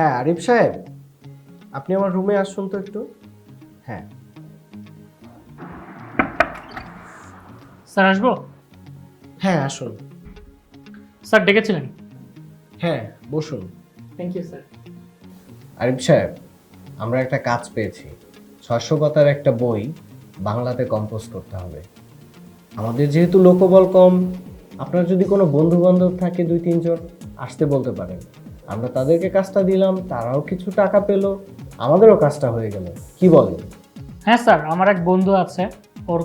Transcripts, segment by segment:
হ্যাঁ আরিফ সাহেব আপনি আমার রুমে আসুন তো একটু। হ্যাঁ। স্যার আসব? হ্যাঁ আসুন। স্যার ডেকেছিলেন? হ্যাঁ বসুন। থ্যাংক ইউ স্যার আরিফ সাহেব আমরা একটা কাজ পেয়েছি। ছয়শো পাতার একটা বই বাংলাতে কম্পোজ করতে হবে। আমাদের যেহেতু লোকবল কম আপনার যদি কোনো বন্ধু বান্ধব থাকে দুই তিনজন আসতে বলতে পারেন। আমরা তাদেরকে কাজটা দিলাম তারাও কিছু টাকা পেল আমাদেরও কাজটা হয়ে গেল। কি বলে হ্যাঁ স্যার আমার এক বন্ধু আছে ওর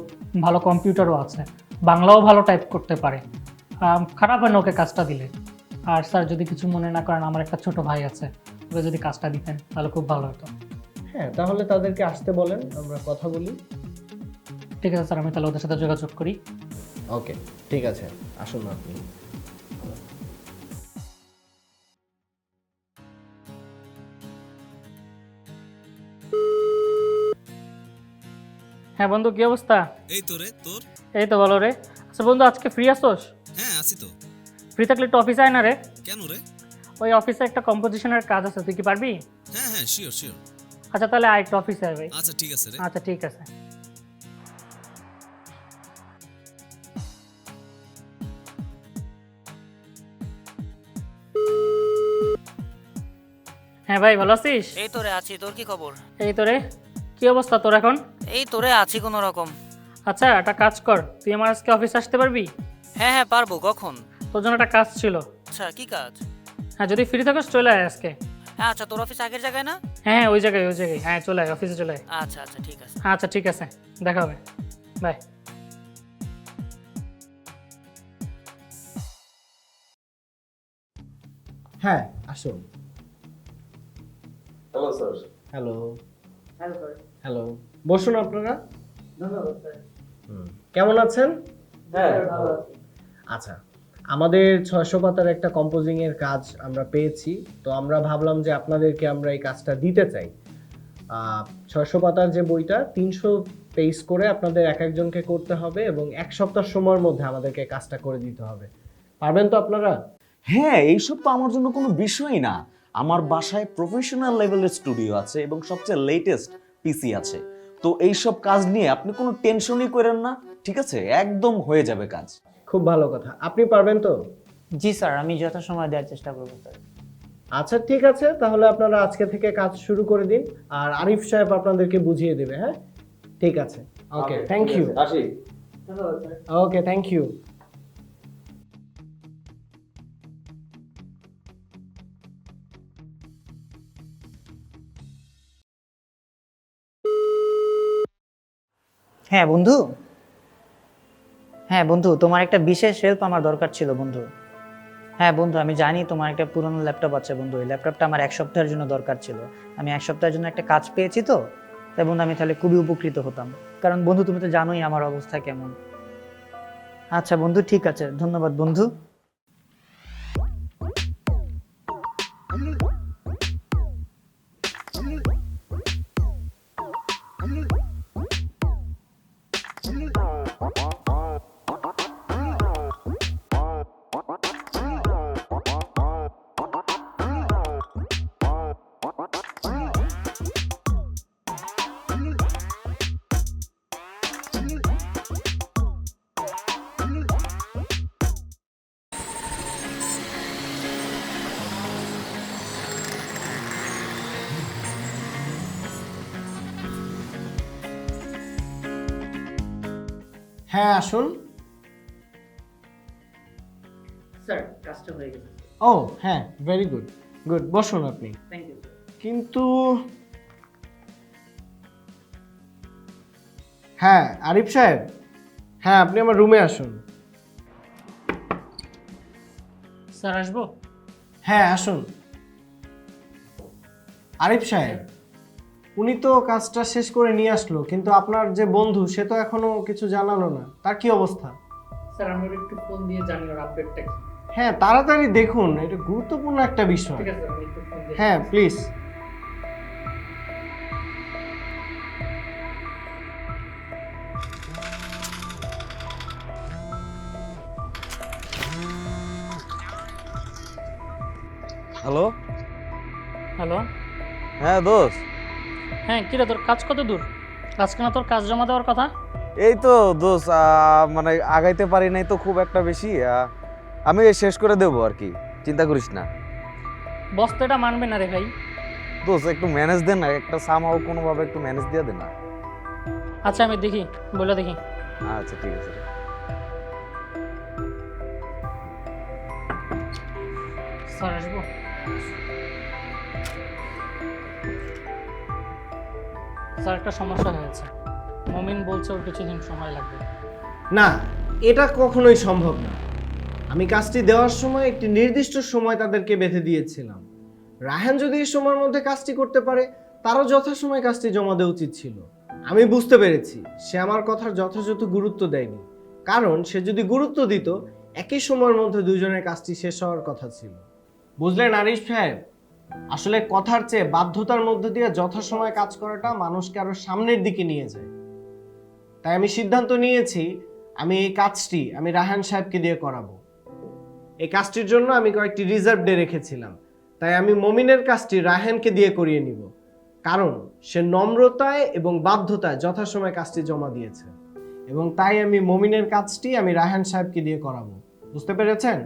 ভালো কম্পিউটারও আছে বাংলাও ভালো টাইপ করতে পারে। খারাপ হয় না ওকে কাজটা দিলে। আর স্যার যদি কিছু মনে না করেন আমার একটা ছোট ভাই আছে ওকে যদি কাজটা দিতেন তাহলে খুব ভালো হতো। হ্যাঁ তাহলে তাদেরকে আসতে বলেন আমরা কথা বলি। ঠিক আছে স্যার আমি তাহলে ওদের সাথে যোগাযোগ করি। ওকে ঠিক আছে আসুন আপনি। হ্যাঁ বন্ধু কি অবস্থা? এই তো রে তোর? এই তো ভালো রে। আচ্ছা বন্ধু আজকে ফ্রি আসোস হ্যাঁ আছি তো। ফ্রি থাকলে একটু অফিসে আয় না রে। কেন রে? ওই অফিসে একটা কম্পোজিশনের কাজ আছে তুই কি পারবি? হ্যাঁ হ্যাঁ শিওর শিওর আচ্ছা তাহলে আয় একটু অফিসে আয় ভাই। আচ্ছা ঠিক আছে রে। আচ্ছা ঠিক আছে। হ্যাঁ ভাই ভালো আছিস? এই তোরে আছি। তোর কি খবর? এই তো রে। কি অবস্থা তোর এখন? এই তোরে আছি কোনো রকম আচ্ছা একটা কাজ কর তুই আমার আজকে অফিসে আসতে পারবি? হ্যাঁ হ্যাঁ পারব কখন? তোর জন্য একটা কাজ ছিল। আচ্ছা কি কাজ? হ্যাঁ যদি ফ্রি থাকিস চলে আয় আজকে। হ্যাঁ আচ্ছা তোর অফিস আগের জায়গায় না? হ্যাঁ হ্যাঁ ওই জায়গায় ওই জায়গায়। হ্যাঁ চলে আয় অফিসে চলে আয়। আচ্ছা আচ্ছা ঠিক আছে। আচ্ছা ঠিক আছে। দেখা হবে। বাই। হ্যাঁ আসো। হ্যালো স্যার হ্যালো হ্যালো বসুন আপনারা। হুম, কেমন আছেন? হ্যাঁ আচ্ছা আমাদের ছয়শো পাতার একটা কম্পোজিং এর কাজ আমরা পেয়েছি তো আমরা ভাবলাম যে আপনাদেরকে আমরা এই কাজটা দিতে চাই। ছয়শো পাতার যে বইটা তিনশো পেজ করে আপনাদের এক একজনকে করতে হবে এবং এক সপ্তাহ সময়ের মধ্যে আমাদেরকে কাজটা করে দিতে হবে। পারবেন তো আপনারা? হ্যাঁ এইসব তো আমার জন্য কোনো বিষয়ই না। আমার বাসায় প্রফেশনাল লেভেলের স্টুডিও আছে এবং সবচেয়ে লেটেস্ট পিসি আছে। তো এইসব কাজ নিয়ে আপনি কোনো টেনশনই করেন না ঠিক আছে? একদম হয়ে যাবে কাজ। খুব ভালো কথা। আপনি পারবেন তো? জি স্যার আমি যথাসময় দেওয়ার চেষ্টা করব স্যার। আচ্ছা ঠিক আছে। তাহলে আপনারা আজকে থেকে কাজ শুরু করে দিন আর আরিফ সাহেব আপনাদেরকে বুঝিয়ে দেবে হ্যাঁ? ঠিক আছে। ওকে থ্যাংক ইউ আসি। ওকে থ্যাংক ইউ হ্যাঁ বন্ধু। হ্যাঁ বন্ধু, তোমার একটা বিশেষ হেল্প আমার দরকার ছিল, বন্ধু। হ্যাঁ বন্ধু, আমি জানি তোমার একটা পুরনো ল্যাপটপ আছে, বন্ধু। এই ল্যাপটপটা আমার এক সপ্তাহের জন্য দরকার ছিল। আমি এক সপ্তাহের জন্য একটা কাজ পেয়েছি তো, তাই বন্ধু, আমি তাহলে খুবই উপকৃত হতাম। কারণ, বন্ধু, তুমি তো জানোই আমার অবস্থা কেমন। আচ্ছা বন্ধু, ঠিক আছে। ধন্যবাদ, বন্ধু। হ্যাঁ আসুন। স্যার কাজটা হয়ে গেছে। ও হ্যাঁ ভেরি গুড গুড বসুন আপনি। থ্যাংক ইউ কিন্তু হ্যাঁ আরিফ সাহেব হ্যাঁ আপনি আমার রুমে আসুন। স্যার আসব? হ্যাঁ আসুন। আরিফ সাহেব উনি তো কাজটা শেষ করে নিয়ে আসলো কিন্তু আপনার যে বন্ধু সে তো এখনও কিছু জানালো না। তার কি অবস্থা? স্যার আমরা একটু ফোন দিয়ে জানি ওর আপডেটটা কি? হ্যাঁ তাড়াতাড়ি দেখুন এটা গুরুত্বপূর্ণ একটা বিষয়। ঠিক আছে আমি একটু ফোন দিয়ে হ্যাঁ প্লিজ হ্যালো হ্যালো হ্যাঁ দোষ হ্যাঁ কিরে তোর কাজ কত দূর? আজকে না তোর কাজ জমা দেওয়ার কথা? এই তো দোষ মানে আগাইতে পারি নাই তো খুব একটা বেশি আমি শেষ করে দেবো আর কি চিন্তা করিস না। বস তো এটা মানবে না রে ভাই। দোষ একটু ম্যানেজ দে না একটা সামহাও কোনোভাবে একটু ম্যানেজ দিয়ে দে না। আচ্ছা আমি দেখি বলে দেখি। আচ্ছা ঠিক আছে। স্যার আসব। স্যার একটা সমস্যা হয়েছে। মমিন বলছে ওর কিছুদিন সময় লাগবে। না, এটা কখনোই সম্ভব না। আমি কাজটি দেওয়ার সময় একটি নির্দিষ্ট সময় তাদেরকে বেঁধে দিয়েছিলাম। রায়হান যদি এই সময়ের মধ্যে কাজটি করতে পারে, তারও যথাসময়ে কাজটি জমা দেওয়া উচিত ছিল। আমি বুঝতে পেরেছি, সে আমার কথার যথাযথ গুরুত্ব দেয়নি। কারণ, সে যদি গুরুত্ব দিত, একই সময়ের মধ্যে দুজনের কাজটি শেষ হওয়ার কথা ছিল। বুঝলেন আরিফ সাহেব? আসলে কথার চেয়ে বাধ্যতার মধ্যে দিয়ে যথাসময়ে কাজ করাটা মানুষকে আরও সামনের দিকে নিয়ে যায়। তাই আমি সিদ্ধান্ত নিয়েছি, আমি এই কাজটি, আমি রাহান সাহেবকে দিয়ে করাবো। এই কাজটির জন্য আমি কয়েকটি রিজার্ভ ডে রেখেছিলাম। তাই আমি মমিনের কাজটি রাহানকে দিয়ে করিয়ে নিব। কারণ সে নম্রতায় এবং বাধ্যতায় যথাসময়ে কাজটি জমা দিয়েছে। এবং তাই আমি মমিনের কাজটি আমি রাহান সাহেবকে দিয়ে করাবো। বুঝতে পেরেছেন?